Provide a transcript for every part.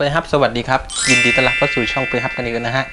เปิดฮับสวัสดีครับ ยินดีต้อนรับเข้าสู่ช่องเปิดฮับกันอีกแล้วนะฮะ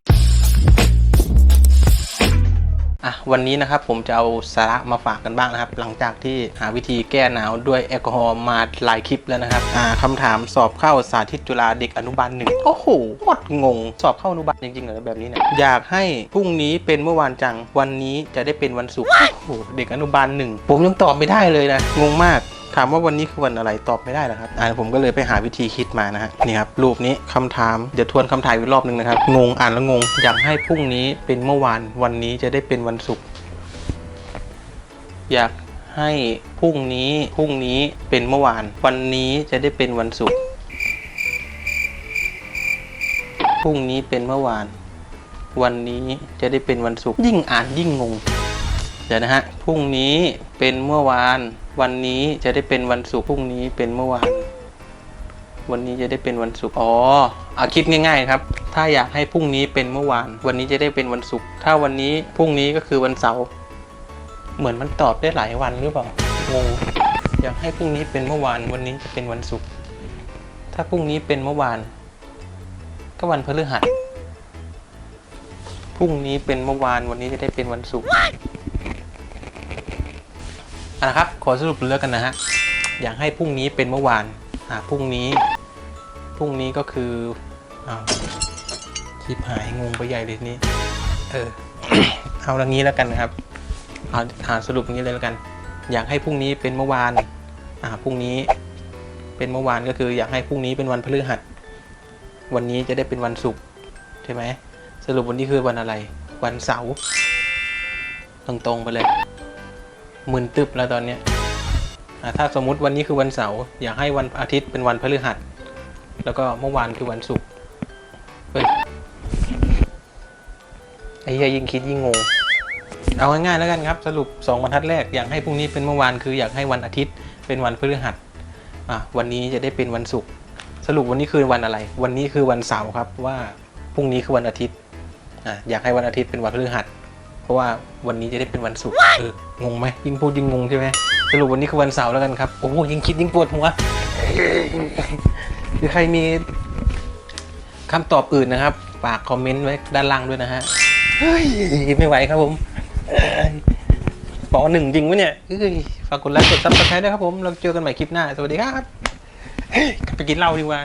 อะวันนี้นะครับผมจะเอาสาระมาฝากกันบ้างนะครับ หลังจากที่หาวิธีแก้หนาวด้วยแอลกอฮอล์มาหลายคลิปแล้วนะครับอ่าคำถามสอบเข้าสาธิตจุฬาเด็กอนุบาลหนึ่งโอ้โหโคตรงง สอบเข้าอนุบาลจริงๆเหรอแบบนี้เนี่ยอยากให้พรุ่งนี้เป็นเมื่อวานจังวันนี้จะได้เป็นวันศุกร์โอ้โหเด็กอนุบาลหนึ่งผมยังตอบไม่ได้เลยนะงงมาก ถามว่าวันนี้คือวันอะไรตอบไม่ได้หรอครับอ่าผมก็เลยไปหาวิธีคิดมานะฮะนี่ครับรูปนี้คำถามเดี๋ยวทวนคำถามอีกรอบหนึ่งนะครับงงอ่านแล้วงงอยากให้พรุ่งนี้เป็นเมื่อวานวันนี้จะได้เป็นวันศุกร์อยากให้พรุ่งนี้พรุ่งนี้เป็นเมื่อวาน วันนี้จะได้เป็นวันศุกร์พรุ่งนี้เป็นเมื่อวาน วันนี้จะได้เป็นวันศุกร์ยิ่งอ่านยิ่งงง เดี๋ยวนะฮะพรุ่งนี้เป็นเมื่อวาน วันนี้จะได้เป็นวันศุกร์พรุ่งนี้เป็นเมื่อวาน วันนี้จะได้เป็นวันศุกร์อ๋ออาคิดง่ายๆครับ ถ้าอยากให้พรุ่งนี้เป็นเมื่อวาน วันนี้จะได้เป็นวันศุกร์ถ้าวันนี้พรุ่งนี้ก็คือวันเสาร์เหมือนมันตอบได้หลายวันหรือเปล่างงอยากให้พรุ่งนี้เป็นเมื่อวาน วันนี้จะเป็นวันศุกร์ถ้าพรุ่งนี้เป็นเมื่อวาน ก็วันพฤหัสพรุ่งนี้เป็นเมื่อวาน วันนี้จะได้เป็นวันศุกร์ นะครับขอสรุปเลือกกันนะฮะอยากให้พรุ่งนี้เป็นเมื่อวานอ่าพรุ่งนี้พรุ่งนี้ก็คืออ้าวคิดหายงงไปใหญ่เลยนี้ เออ เอาอย่างนี้แล้วกันนะครับเอาหาสรุปอย่างนี้เลยแล้วกัน อยากให้พรุ่งนี้เป็นเมื่อวานอ่าพรุ่งนี้ เป็นเมื่อวานก็คือ อยากให้พรุ่งนี้เป็นวันพฤหัส วันนี้จะได้เป็นวันศุกร์ใช่ไหมสรุปวันนี้คือวันอะไร วันเสาร์ตรงๆไปเลย มึนตึบแล้วตอนเนี้ยถ้าสมมุติวันนี้คือวันเสาร์อยากให้วันอาทิตย์เป็นวันพฤหัส แล้วก็เมื่อวานคือวันศุกร์เฮ้ยไอ้เหี้ยยิ่งคิดยิ่งงงเอาง่ายๆแล้วกันครับสรุป 2บรรทัดแรกอยากให้พรุ่งนี้เป็นเมื่อวานคืออยากให้วันอาทิตย์เป็นวันพฤหัสอะวันนี้จะได้เป็นวันศุกร์สรุปวันนี้คือวันอะไร วันนี้คือวันเสาร์ครับว่าพรุ่งนี้คือวันอาทิตย์อะอยากให้วันอาทิตย์เป็นวันพฤหัส เพราะว่าวันนี้จะได้เป็นวันศุกร์เอองงไหมยิ่งพูดยิ่งงงใช่ไหมสรุปวันนี้คือวันเสาร์แล้วกันครับโอ้โหยิ่งคิดยิ่งปวดหัวหรือใครมีคำตอบอื่นนะครับฝากคอมเมนต์ไว้ด้านล่างด้วยนะฮะเฮ้ยไม่ไหวครับผมเอ้ยปอหนึ่งจริงวะเนี่ยเอ้ยฝากกดไลค์กดซับสไครต์ด้วยครับผมเราเจอกันใหม่คลิปหน้า สวัสดีครับเฮ้ยกลับไปกินเหล้าดีกว่า